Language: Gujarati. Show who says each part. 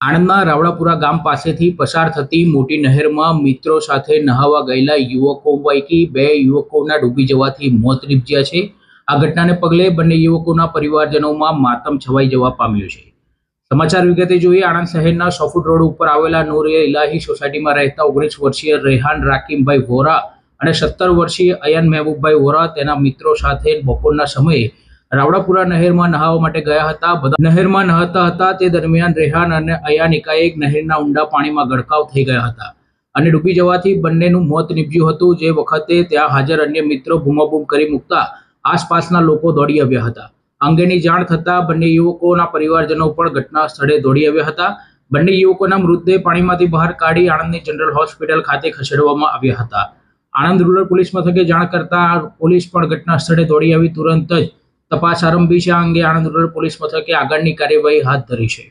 Speaker 1: આણંદના રાવળાપુરા ગામ પાસેથી પસાર થતી મોટી નહેરમાં મિત્રો સાથે નહાવા ગયેલા યુવકો પૈકી બે યુવકોના ડૂબી જવાથી મોત નીપજ્યા છે. આ ઘટનાને પગલે બંને યુવકોના પરિવારજનોમાં માતમ છવાઈ જવા પામ્યો છે. સમાચાર વિગતે જોઈએ, આણંદ શહેરના સોફુટ રોડ ઉપર આવેલા નૂરે ઇલાહી સોસાયટીમાં રહેતા ઓગણીસ વર્ષીય રેહાન રાકીમભાઈ વોરા અને સત્તર વર્ષીય અયન મહેબૂબભાઈ વોરા તેના મિત્રો સાથે બપોરના સમયે રાવડાપુરા નહેરમાં નહાવા માટે ગયા હતા. બધા નહેરમાં નહાતા હતા. તે દરમિયાન રેહાન અને અયાનિકા એક નહેરના ઊંડા પાણીમાં ગડકાવ થઈ ગયા હતા અને ડૂબી જવાથી બંનેનું મોત નીપજ્યું હતું. જે વખતે ત્યાં હાજર અન્ય મિત્રો બૂમાબૂમ કરી મૂકતા આસપાસના લોકો દોડી આવ્યા હતા. અંગેની જાણ થતાં બંને યુવકોના પરિવારજનો પણ ઘટના સ્થળે દોડી આવ્યા હતા. બંને યુવકોના મૃતદેહ પાણીમાંથી બહાર કાઢી આણંદની જનરલ હોસ્પિટલ ખાતે ખસેડવામાં આવ્યા હતા. આણંદ રૂરલ પોલીસ મથકે જાણ કરતા પોલીસ પણ ઘટના સ્થળે દોડી આવી. તુરંત જ તપાસ આરંભી છે આ અંગે આણંદ રૂરલ પોલીસ મથકે આગળની કાર્યવાહી હાથ ધરી છે.